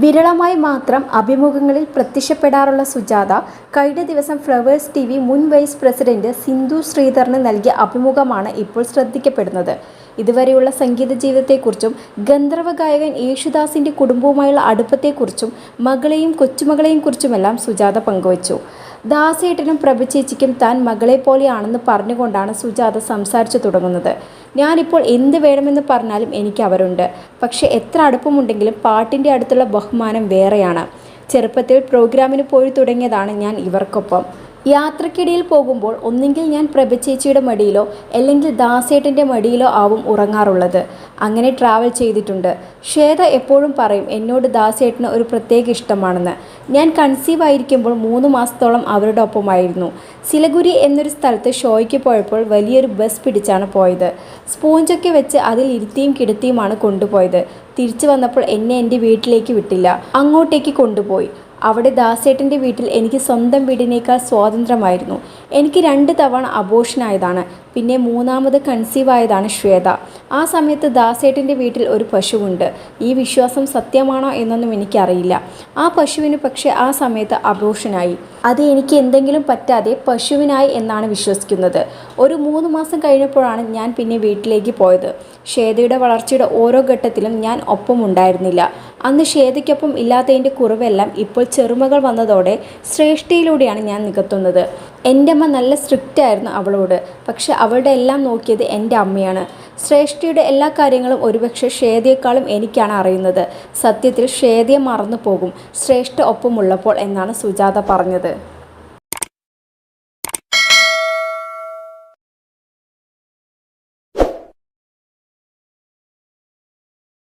വിരളമായി മാത്രം അഭിമുഖങ്ങളിൽ പ്രത്യക്ഷപ്പെടാറുള്ള സുജാത കഴിഞ്ഞ ദിവസം ഫ്ലവേഴ്സ് ടി വി മുൻ വൈസ് പ്രസിഡന്റ് സിന്ധു ശ്രീധറിന് നൽകിയ അഭിമുഖമാണ് ഇപ്പോൾ ശ്രദ്ധിക്കപ്പെടുന്നത്. ഇതുവരെയുള്ള സംഗീത ജീവിതത്തെക്കുറിച്ചും ഗന്ധർവ ഗായകൻ യേശുദാസിന്റെ കുടുംബവുമായുള്ള അടുപ്പത്തെക്കുറിച്ചും മകളെയും കൊച്ചുമകളെയും കുറിച്ചുമെല്ലാം സുജാത പങ്കുവച്ചു. ദാസേട്ടനും പ്രഭചേച്ചിക്കും താൻ മകളെ പോലെയാണെന്ന് പറഞ്ഞുകൊണ്ടാണ് സുജാത സംസാരിച്ചു തുടങ്ങുന്നത്. ഞാനിപ്പോൾ എന്ത് വേണമെന്ന് പറഞ്ഞാലും എനിക്ക് അവരുണ്ട്. പക്ഷേ എത്ര അടുപ്പമുണ്ടെങ്കിലും പാട്ടിന്റെ അടുത്തുള്ള ബഹുമാനം വേറെയാണ്. ചെറുപ്പത്തിൽ പ്രോഗ്രാമിന് പോയി തുടങ്ങിയതാണ് ഞാൻ ഇവർക്കൊപ്പം. യാത്രക്കിടയിൽ പോകുമ്പോൾ ഒന്നുകിൽ ഞാൻ പ്രഭചേച്ചിയുടെ മടിയിലോ അല്ലെങ്കിൽ ദാസേട്ടന്റെ മടിയിലോ ആവും ഉറങ്ങാറുള്ളത്. അങ്ങനെ ട്രാവൽ ചെയ്തിട്ടുണ്ട്. ശ്വേത എപ്പോഴും പറയും എന്നോട് ദാസേട്ടന് ഒരു പ്രത്യേക ഇഷ്ടമാണെന്ന്. ഞാൻ കൺസീവ് ആയിരിക്കുമ്പോൾ മൂന്ന് മാസത്തോളം അവരുടെ ഒപ്പമായിരുന്നു. സിലഗുരി എന്നൊരു സ്ഥലത്ത് ഷോയ്ക്ക് പോയപ്പോൾ വലിയൊരു ബസ് പിടിച്ചാണ് പോയത്. സ്പോഞ്ചൊക്കെ വെച്ച് അതിൽ ഇരുത്തിയും കിടത്തിയുമാണ് കൊണ്ടുപോയത്. തിരിച്ചു വന്നപ്പോൾ എന്നെ എന്റെ വീട്ടിലേക്ക് വിട്ടില്ല. അങ്ങോട്ടേക്ക് കൊണ്ടുപോയി. അവിടെ ദാസേട്ടന്റെ വീട്ടിൽ എനിക്ക് സ്വന്തം വീടിനേക്കാൾ സ്വാതന്ത്ര്യമായിരുന്നു. എനിക്ക് രണ്ട് തവണ അബോഷനായതാണ് പിന്നെ മൂന്നാമത് കൺസീവ് ആയതാണ് ശ്വേത. ആ സമയത്ത് ദാസേട്ടന്റെ വീട്ടിൽ ഒരു പശുവുണ്ട്. ഈ വിശ്വാസം സത്യമാണോ എന്നൊന്നും എനിക്കറിയില്ല. ആ പശുവിന് പക്ഷേ ആ സമയത്ത് അബോഷനായി അത് എനിക്ക് എന്തെങ്കിലും പറ്റാതെ പശുവിനായി എന്നാണ് വിശ്വസിക്കുന്നത്. ഒരു മൂന്ന് മാസം കഴിഞ്ഞപ്പോഴാണ് ഞാൻ പിന്നെ വീട്ടിലേക്ക് പോയത്. ശ്വേതയുടെ വളർച്ചയുടെ ഓരോ ഘട്ടത്തിലും ഞാൻ ഒപ്പം ഉണ്ടായിരുന്നില്ല അന്ന് ശ്വേതയ്ക്കൊപ്പം ഇല്ലാത്തതിന്റെ കുറവെല്ലാം ഇപ്പോൾ ചെറുമകൾ വന്നതോടെ ശ്രേഷ്ഠയിലൂടെയാണ് ഞാൻ നികത്തുന്നത്. എന്റെ അമ്മ നല്ല സ്ട്രിക്റ്റ് ആയിരുന്നു അവളോട്. പക്ഷെ അവളുടെ എല്ലാം നോക്കിയത് എന്റെ അമ്മയാണ്. ശ്രേഷ്ഠിയുടെ എല്ലാ കാര്യങ്ങളും ഒരുപക്ഷെ ഷേദിയേക്കാളും എനിക്കാണ് അറിയുന്നത്. സത്യത്തിൽ ഷേദിയെ മറന്നു പോകും ശ്രേഷ്ഠ ഒപ്പമുള്ളപ്പോൾ എന്നാണ് സുജാത പറഞ്ഞത്.